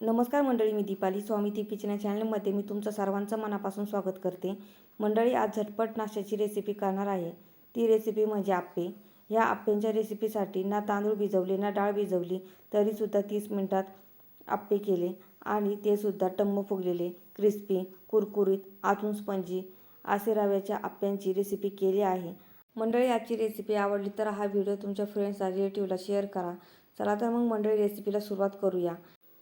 नमस्कार मंडळी मी दीपाली. स्वामी ती किचन चॅनलमध्ये मी तुमचं सर्वांचं मनापासून स्वागत करते. मंडळी आज झटपट नाश्त्याची रेसिपी करणार आहे. ती रेसिपी म्हणजे आप्पे. ह्या आप्प्यांच्या रेसिपीसाठी ना तांदूळ भिजवले ना डाळ भिजवली तरीसुद्धा तीस मिनटात आप्पे केले आणि ते सुद्धा टम्म फुगलेले. क्रिस्पी कुरकुरीत आतून स्पंजी असे रव्याच्या आप्प्यांची रेसिपी केली आहे. मंडळी आजची रेसिपी आवडली तर हा व्हिडिओ तुमच्या फ्रेंड्स रिलेटिव्हला शेअर करा. चला तर मग मंडळी रेसिपीला सुरुवात करूया.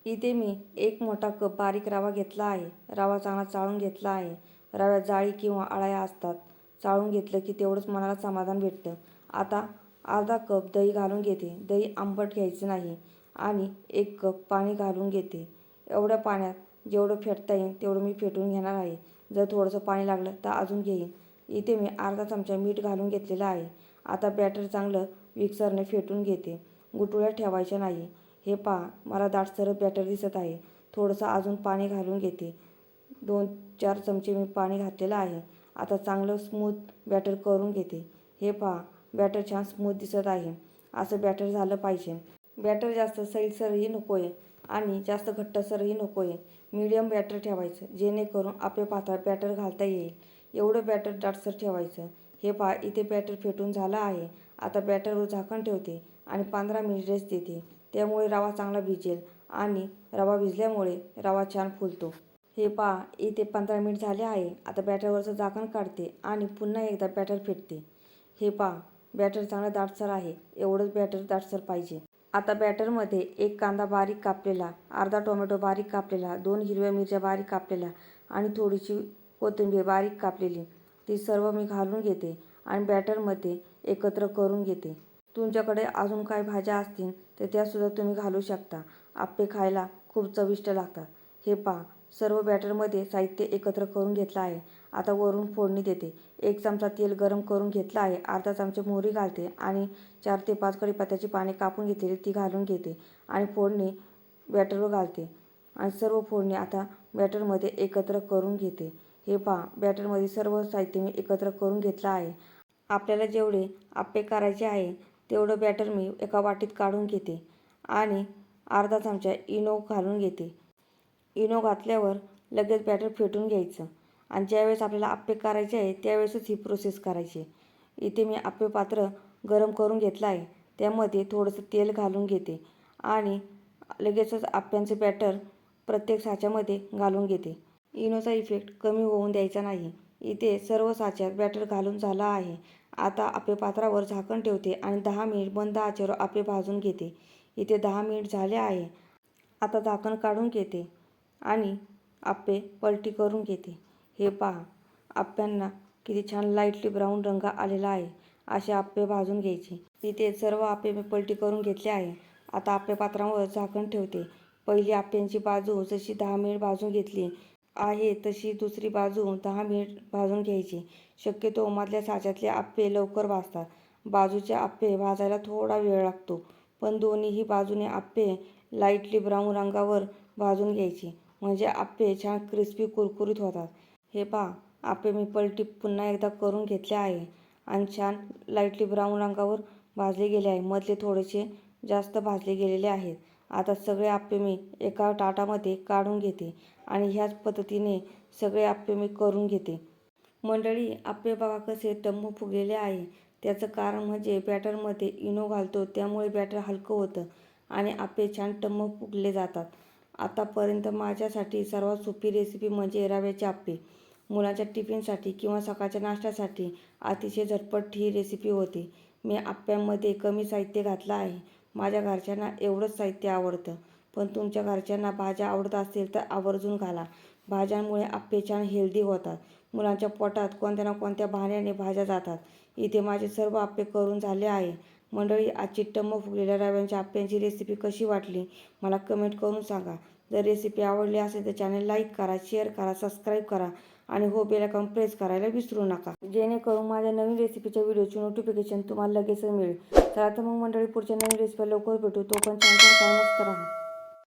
इथे मी एक मोठा कप बारीक रवा घेतला आहे. रवा चांगला चाळून घेतला आहे. रव्यात जाळी किंवा अळ्या असतात. चाळून घेतलं की तेवढंच मनाला समाधान भेटतं. आता अर्धा कप दही घालून घेते. दही आंबट घ्यायचं नाही आणि एक कप पाणी घालून घेते. एवढ्या पाण्यात जेवढं फेटता येईल तेवढं मी फेटून घेणार आहे. जर थोडंसं पाणी लागलं तर अजून घेईन. इथे मी अर्धा चमचा मीठ घालून घेतलेलं आहे. आता बॅटर चांगलं मिक्सरने फेटून घेते. गुटुळ्या ठेवायच्या नाही. हे पहा मला दाटसर बॅटर दिसत आहे. थोडंसं अजून पाणी घालून घेते. दोन चार चमचे मी पाणी घातलेलं आहे. आता चांगलं स्मूथ बॅटर करून घेते. हे पहा बॅटर छान स्मूथ दिसत आहे. असं बॅटर झालं पाहिजे. बॅटर जास्त सैलसरही नको आहे आणि जास्त घट्टसरही नको आहे मीडियम बॅटर ठेवायचं जेणेकरून आपल्या पातळ बॅटर घालता येईल. एवढं बॅटर दाटसर ठेवायचं. हे पहा इथे बॅटर फेटून झालं आहे. आता बॅटरवर झाकण ठेवते आणि पंधरा मिनिट रेस्ट देते. त्यामुळे रवा चांगला भिजेल आणि रवा भिजल्यामुळे रवा छान फुलतो. हे पहा इथे पंधरा मिनिट झाले आहे. आता बॅटरवरचं झाकण काढते आणि पुन्हा एकदा बॅटर फेटते. हे पहा बॅटर चांगला दाटसर आहे. एवढंच बॅटर दाटसर पाहिजे. आता बॅटरमध्ये एक कांदा बारीक कापलेला अर्धा टोमॅटो बारीक कापलेला दोन हिरव्या मिरच्या बारीक कापलेल्या आणि थोडीशी कोथिंबीर बारीक कापलेली. ती सर्व मी घालून घेते आणि बॅटरमध्ये एकत्र करून घेते. तुमच्याकडे अजून काही भाज्या असतील तर त्यासुद्धा तुम्ही घालू शकता. आप्पे खायला खूप चविष्ट लागतात. हे पहा सर्व बॅटरमध्ये साहित्य एकत्र करून घेतलं आहे. आता वरून फोडणी देते. एक चमचा तेल गरम करून घेतलं आहे. अर्धा चमचे मोहरी घालते आणि चार ते पाच कढीपत्त्याची पाने कापून घेतलेली ती घालून घेते आणि फोडणी बॅटरवर घालते. आणि सर्व फोडणी आता बॅटरमध्ये एकत्र करून घेते. हे पहा बॅटरमध्ये सर्व साहित्य मी एकत्र करून घेतलं आहे. आपल्याला जेवढे आप्पे करायचे आहे तेवढं बॅटर मी एका वाटीत काढून घेते आणि अर्धा चमचा इनो घालून घेते. इनो घातल्यावर लगेच बॅटर फेटून घ्यायचं आणि ज्यावेळेस आपल्याला आप्पे करायचे आहे त्यावेळेसच ही प्रोसेस करायची. इथे मी आप्पे पात्र गरम करून घेतलं आहे त्यामध्ये थोडंसं तेल घालून घेते आणि लगेचच आप्प्यांचं बॅटर प्रत्येक साच्यामध्ये घालून घेते. इनोचा इफेक्ट कमी होऊन द्यायचा नाही. इथे सर्व साच्यात बॅटर घालून झाला आहे. आता आपे पात्रावर झाकण ठेवते आणि दहा मिनिट बंद आचेवर आपे भाजून घेते. इथे दहा मिनिट झाले आहे. आता झाकण काढून घेते आणि आप्पे पलटी करून घेते. हे पहा आप्यांना किती छान लाईटली ब्राऊन रंग आलेला आहे. असे आप्पे भाजून घ्यायचे. इथे सर्व आप्पे मी पलटी करून घेतले आहे. आता आप्पे पात्रावर झाकण ठेवते. पहिली आप्यांची बाजू जशी दहा मिनिट भाजून घेतली आहे तशी दुसरी बाजू दहा मिनिट भाजून घ्यायची. शक्यतो मधल्या साच्यातले आप्पे लवकर भाजतात. बाजूचे आप्पे भाजायला थोडा वेळ लागतो पण दोन्हीही बाजूने आप्पे लाईटली ब्राऊन रंगावर भाजून घ्यायचे. म्हणजे आप्पे छान क्रिस्पी कुरकुरीत होतात. हे पहा आप्पे मी पलटी पुन्हा एकदा करून घेतले आहे आणि छान लाईटली ब्राऊन रंगावर भाजले गेले आहे. मधले थोडेसे जास्त भाजले गेलेले आहेत. आता सगळे आप्पे मी एका ताटामध्ये काढून घेते आणि ह्याच पद्धतीने सगळे आप्पे मी करून घेते. मंडळी आप्पे बघा कसे टम्म फुगलेले आहे. त्याचं कारण म्हणजे बॅटरमध्ये इनो घालतो त्यामुळे बॅटर हलकं होतं आणि आप्पे छान टम्म फुगले जातात. आतापर्यंत माझ्यासाठी सर्वात सोपी रेसिपी म्हणजे रव्याचे आप्पे. मुलाच्या टिफिनसाठी किंवा सकाळच्या नाश्त्यासाठी अतिशय झटपट ही रेसिपी होते. मी आप्प्यांमध्ये कमी साहित्य घातलं आहे. माझ्या घरच्यांना एवढंच साहित्य आवडतं. पण तुमच्या घरच्यांना भाज्या आवडत असतील तर आवर्जून घाला. भाज्यांमुळे आप्पे छान हेल्दी होतात. मुलांच्या पोटात कोणत्या ना कोणत्या बहाण्याने भाज्या जातात. इथे माझे सर्व आप्पे करून झाले आहे. मंडळी आजची टम्म फुगलेल्या रव्यांच्या आप्प्यांची रेसिपी कशी वाटली? मला कमेंट करून सांगा. जर रेसिपी आवडली असेल तर चॅनल लाईक करा शेअर करा सबस्क्राईब करा. आणि हो बेल आयकॉन प्रेस करायला विसरू नका. जेणेकरून माझ्या नवीन रेसिपीच्या व्हिडिओची नोटिफिकेशन तुम्हाला लगेच मिळेल. चला तर मग मंडळी पुढच्या नवीन रेसिपी लवकर भेटू. तो पण छान छान मस्त राहा